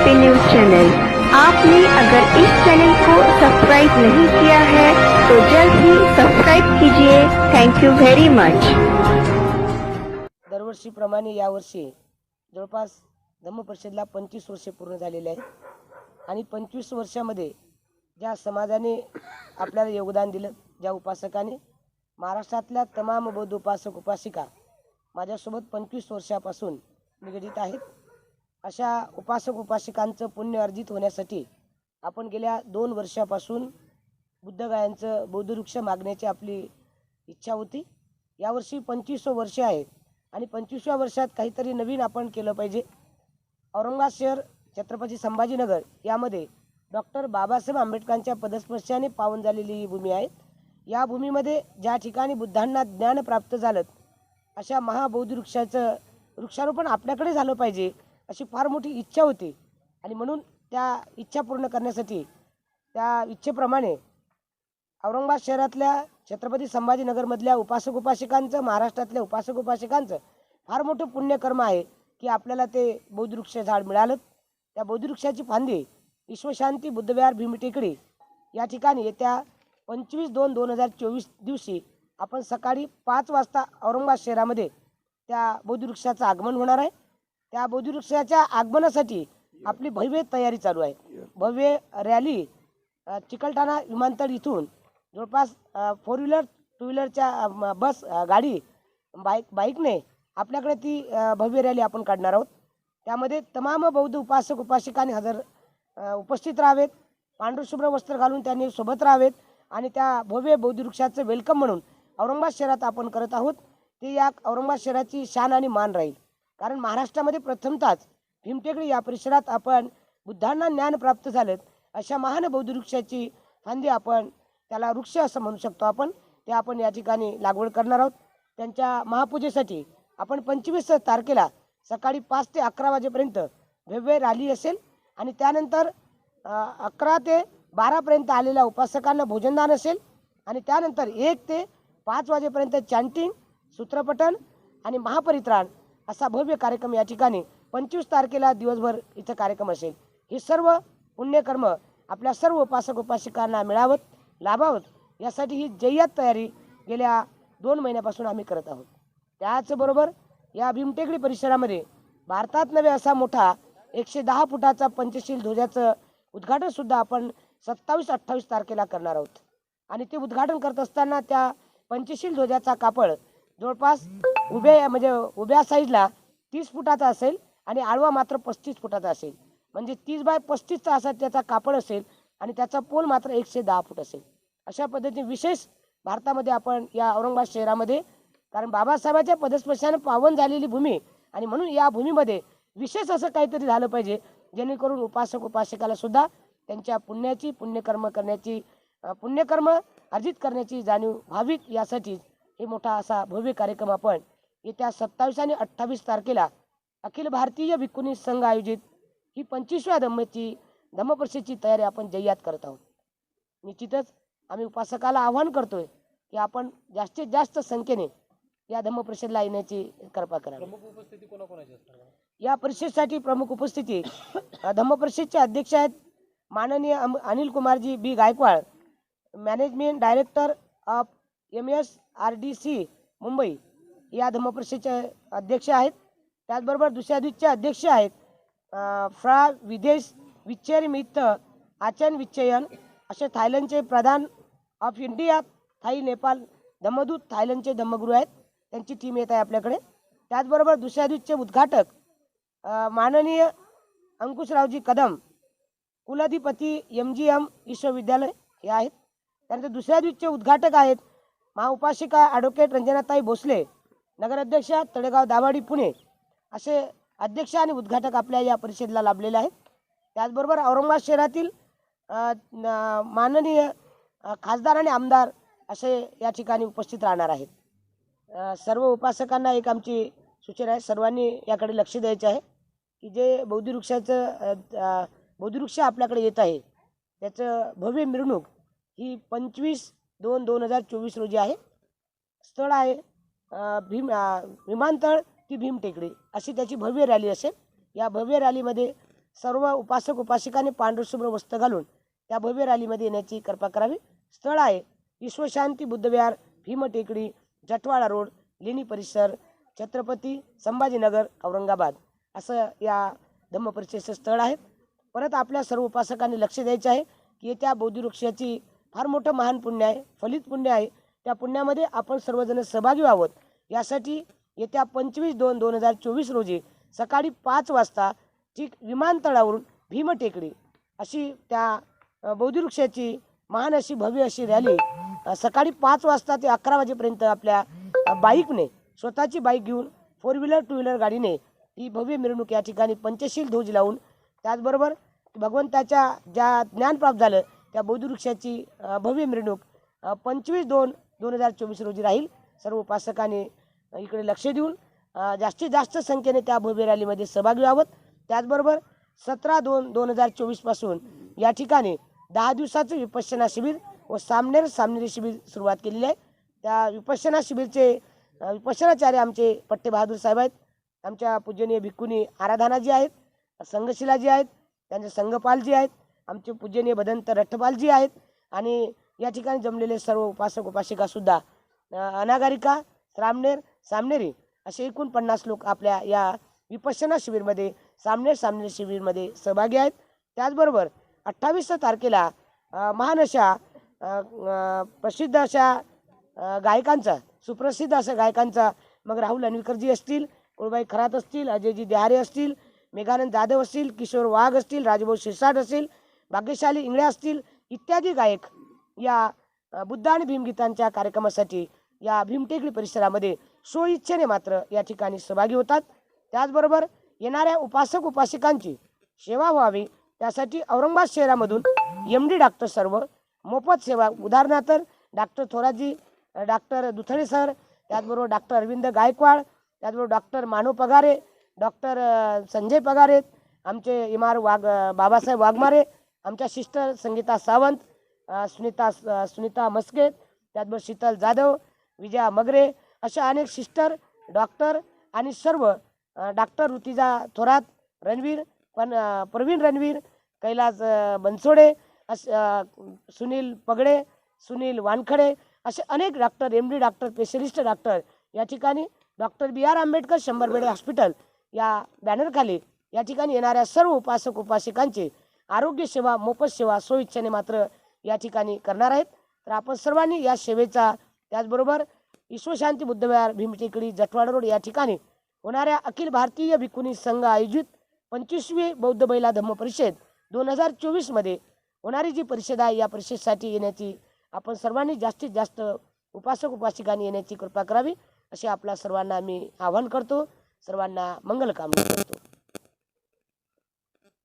P news channel आपने अगर इस चैनल को सब्सक्राइब नहीं किया है तो जल्द ही सब्सक्राइब कीजिए। थैंक यू वेरी मच दरवर्षीप्रमाणे यावर्षी जवळपास धम्मपरिषदला पंचवीस वर्षे पूर्ण झालेले आहेत आणि पंचवीस वर्षामध्ये ज्या समाजाने आपल्याला योगदान दिलं ज्या उपासकाने महाराष्ट्रातल्या तमाम बौद्ध उपासक उपासिका माझ्यासोबत पंचवीस वर्षापासून निगडीत आहेत. अशा उपासक उपासिकांचं पुण्य अर्जित होण्यासाठी आपण गेल्या दोन वर्षापासून बुद्धगायांचं बौद्धवृक्ष मागण्याची आपली इच्छा होती. यावर्षी पंचवीसवं वर्ष आहे आणि पंचवीसव्या वर्षात काहीतरी नवीन आपण केलं पाहिजे. औरंगाबाद शहर छत्रपती संभाजीनगर यामध्ये डॉक्टर बाबासाहेब आंबेडकरांच्या पदस्पर्शाने पावन झालेली ही भूमी आहे. या भूमीमध्ये ज्या ठिकाणी बुद्धांना ज्ञान प्राप्त झालं अशा महाबौद्ध वृक्षाचं वृक्षारोपण आपल्याकडे झालं पाहिजे. अशी फार मोठी इच्छा होती. आणि म्हणून त्या इच्छा पूर्ण करण्यासाठी त्या इच्छेप्रमाणे औरंगाबाद शहरातल्या छत्रपती संभाजीनगरमधल्या उपासक उपासिकांचं महाराष्ट्रातल्या उपासक उपासिकांचं फार मोठं पुण्यकर्म आहे की आपल्याला ते बौद्धवृक्ष झाड मिळालं त्या बौद्धवृक्षाची फांदी विश्वशांती बुद्धविहार भीमटेकडी या ठिकाणी येत्या पंचवीस दोन दोन हजार चोवीस दिवशी आपण सकाळी पाच वाजता औरंगाबाद शहरामध्ये त्या बौद्धवृक्षाचं आगमन होणार आहे. त्या बौद्धवृक्षाच्या आगमनासाठी आपली भव्य तयारी चालू आहे. भव्य रॅली चिकलठाणा विमानतळ इथून जवळपास फोर व्हीलर टू व्हीलरच्या बस गाडी बाईक बाईकने आपल्याकडे ती भव्य रॅली आपण काढणार आहोत. त्यामध्ये तमाम बौद्ध उपासक उपासिकांनी हजर उपस्थित राहावेत. पांढरशुभ्र वस्त्र घालून त्यांनी सोबत राहावेत आणि त्या भव्य बौद्ध वृक्षाचं वेलकम म्हणून औरंगाबाद शहरात आपण करत आहोत. ते या औरंगाबाद शहराची शान आणि मान राहील. कारण महाराष्ट्रामध्ये प्रथमतच भीमटेकडी या परिसरात आपण बुद्धांना ज्ञान प्राप्त झालं अशा महान बौद्ध वृक्षाची फांदी आपण त्याला वृक्ष असं म्हणू शकतो आपण. ते आपण या ठिकाणी लागवड करणार आहोत. त्यांच्या महापूजेसाठी आपण पंचवीस तारखेला सकाळी पाच ते अकरा वाजेपर्यंत भव्य रॅली असेल आणि त्यानंतर अकरा ते बारापर्यंत आलेल्या उपासकांना भोजनदान असेल आणि त्यानंतर एक ते पाच वाजेपर्यंत चॅन्टिंग सूत्रपठण आणि महापरित्राण असा भव्य कार्यक्रम या ठिकाणी पंचवीस तारखेला दिवसभर इथं कार्यक्रम असेल. हे सर्व पुण्यकर्म आपल्या सर्व उपासक उपासिकांना मिळावत लाभावत यासाठी ही जय्यत तयारी गेल्या दोन महिन्यापासून आम्ही करत आहोत. त्याचबरोबर या भीमटेकडी परिसरामध्ये भारतात नव्हे असा मोठा एकशे दहा फुटाचा पंचशील ध्वजाचं उद्घाटनसुद्धा आपण सत्तावीस अठ्ठावीस तारखेला करणार आहोत. आणि ते उद्घाटन करत असताना त्या पंचशील ध्वजाचा कापड जवळपास उभ्या म्हणजे उभ्या साईजला तीस फुटाचा असेल आणि आडवा मात्र पस्तीस फुटाचा असेल. म्हणजे तीस बाय पस्तीसचा असा त्याचा कापड असेल आणि त्याचा पोल मात्र एकशे दहा फूट असेल. अशा पद्धतीने विशेष भारतामध्ये आपण या औरंगाबाद शहरामध्ये कारण बाबासाहेबांच्या पदस्पर्शाने पावन झालेली भूमी आणि म्हणून या भूमीमध्ये विशेष असं काहीतरी झालं पाहिजे जेणेकरून उपासक उपासकालासुद्धा त्यांच्या पुण्याची पुण्यकर्म करण्याची पुण्यकर्म अर्जित करण्याची जाणीव व्हावीत यासाठीच हे मोठा असा भव्य कार्यक्रम आपण येत्या सत्तावीस आणि अठ्ठावीस तारखेला अखिल भारतीय भिक्खुनी संघ आयोजित ही पंचवीसव्या धम्मची धम्मपरिषदेची तयारी आपण जय्यात करत आहोत. निश्चितच आम्ही उपासकाला आव्हान करतोय की आपण जास्तीत जास्त संख्येने या धम्मपरिषदेला येण्याची कृपा करावी. या परिषदेसाठी प्रमुख उपस्थिती धम्मपरिषदचे अध्यक्ष आहेत माननीय अम- Anil Kumarji B. Gaikwad management director of M S R D C Mumbai. या धम्मपरिषदेचे अध्यक्ष आहेत. त्याचबरोबर दुसऱ्या दिवशीचे अध्यक्ष आहेत फ्रा विदेश विच्चेर आचन विच्चयन असे थायलंडचे प्रधान ऑफ इंडिया थाई नेपाळ धम्मदूत थायलंडचे धम्मगुरू आहेत. त्यांची टीम येत आहे आपल्याकडे. त्याचबरोबर दुसऱ्या दिवशीचे उद्घाटक माननीय अंकुशरावजी कदम कुलाधिपती एम जी एम विश्वविद्यालय हे आहेत. त्यानंतर दुसऱ्या दिवशीचे उद्घाटक आहेत महाउपासिका ॲडव्होकेट रंजनाताई भोसले नगराध्यक्ष तळेगाव दाभाडी पुणे असे अध्यक्ष आणि उद्घाटक आपल्या या परिषदेला लाभलेले आहेत. त्याचबरोबर औरंगाबाद शहरातील माननीय खासदार आणि आमदार असे या ठिकाणी उपस्थित राहणार आहेत. सर्व उपासकांना एक आमची सूचना आहे. सर्वांनी याकडे लक्ष द्यायचे आहे की जे बौद्धवृक्षाचं बौद्धवृक्ष आपल्याकडे येत आहे त्याचं भव्य मिरवणूक ही पंचवीस दोन दोन हजार चोवीस रोजी आहे. स्थळ आहे भीम विमानतळ ती भीम टेकडी अशी त्याची भव्य रॅली असेल. या भव्य रॅलीमध्ये सर्व उपासक उपासिकाने पांढरशुभ्र वस्त्र घालून त्या भव्य रॅलीमध्ये येण्याची कृपा करावी. स्थळ आहे विश्वशांती बुद्धविहार भीम टेकडी जटवाडा रोड लेणी परिसर छत्रपती संभाजीनगर औरंगाबाद असं या धम्म स्थळ आहे. परत आपल्या सर्व उपासकांनी लक्ष द्यायचं आहे की येत्या बौद्धिवृक्षाची फार मोठं महान पुण्य आहे फलित पुण्य आहे. त्या पुण्यामध्ये आपण सर्वजण सहभागी व्हावं. यासाठी येत्या पंचवीस दोन दोन हजार चोवीस रोजी सकाळी पाच वाजता ठीक विमानतळावरून भीमटेकडी अशी त्या बौद्धवृक्षाची महान अशी भव्य अशी रॅली सकाळी पाच वाजता ते अकरा वाजेपर्यंत आपल्या बाईकने स्वतःची बाईक घेऊन फोर व्हीलर टू व्हीलर गाडीने ही भव्य मिरवणूक या ठिकाणी पंचशील ध्वज लावून त्याचबरोबर भगवंताच्या ज्या ज्ञान प्राप्त झालं त्या बौद्धवृक्षाची भव्य मिरवणूक पंचवीस दोन दोन हजार चोवीस रोजी राहील. सर्व उपासकांनी इकडे लक्ष देऊन जास्तीत जास्त संख्येने त्या भव्य रॅलीमध्ये सहभागी व्हावं. त्याचबरोबर सतरा दोन दोन हजार चोवीसपासून या ठिकाणी दहा दिवसाचं विपश्यना शिबिर व सामनेर सामनेरी शिबिर सुरुवात केलेली आहे. त्या विपश्यना शिबिरचे विपश्यनाचार्य आमचे पट्टे बहादूर साहेब आहेत. आमच्या पूजनीय भिक्खुनी आराधनाजी आहेत संघशिलाजी आहेत त्यांचे संघपालजी आहेत आमचे पूजनीय भदंत रठ्ठपालजी आहेत आणि या ठिकाणी जमलेले सर्व उपासक उपासिकासुद्धा सुद्धा अनागारिका सामनेर सामनेरी असे एकूण पन्नास लोक आपल्या या विपश्यना शिबिरमध्ये सामनेर सामनेर शिबिरमध्ये सहभागी आहेत. त्याचबरोबर अठ्ठावीस तारखेला महान अशा प्रसिद्ध अशा गायकांचा सुप्रसिद्ध अशा गायकांचा मग राहुल अनविकरजी असतील कुळबाई खरात असतील अजयजी देहारे असतील मेघानंद जाधव असतील किशोर वाघ असतील राजभाऊ शिरसाट असतील भाग्यशाली इंगळे असतील इत्यादी गायक या बुद्ध आणि भीमगीतांच्या कार्यक्रमासाठी या भीमटेकडी परिसरामध्ये स्वइच्छेने मात्र या ठिकाणी सहभागी होतात. त्याचबरोबर येणाऱ्या उपासक उपासिकांची सेवा व्हावी त्यासाठी औरंगाबाद शहरामधून एम डी डॉक्टर सर्व मोफत सेवा उदाहरणार्थ doctor Thoraji doctor Duthale sir त्याचबरोबर डॉक्टर अरविंद गायकवाड त्याचबरोबर डॉक्टर मानव पगारे डॉक्टर संजय पगारे आमचे इमार वाघ बाबासाहेब वाघमारे आमच्या सिस्टर संगीता सावंत सुनीता सुनीता मस्के त्याचबरोबर शीतल जाधव विजया मगरे अशा अनेक सिस्टर डॉक्टर आणि सर्व डॉक्टर ऋतिजा थोरात रणवीर पण प्रवीण रणवीर कैलास बनसोडे अस सुनील पगडे सुनील वानखडे असे अनेक doctor M D doctor specialist doctor या ठिकाणी डॉक्टर बी आर आंबेडकर शंभर बेड हॉस्पिटल या बॅनरखाली या ठिकाणी येणाऱ्या सर्व उपासक उपासिकांची आरोग्य सेवा मोफत सेवा सोयिच्छेने मात्र या ठिकाणी करणार आहेत. तर आपण सर्वांनी या सेवेचा त्याचबरोबर विश्वशांती बुद्धविहार भीमटेकडी जटवाडा रोड या ठिकाणी होणाऱ्या अखिल भारतीय भिकुनी संघ आयोजित पंचवीसवी बौद्ध महिला धम्म परिषद दोन हजार चोवीसमध्ये होणारी जी परिषद आहे या परिषदेसाठी येण्याची आपण सर्वांनी जास्तीत जास्त उपासक उपासिकांनी येण्याची कृपा करावी असे आपल्या सर्वांना मी आवाहन करतो. सर्वांना मंगल कामना करतो.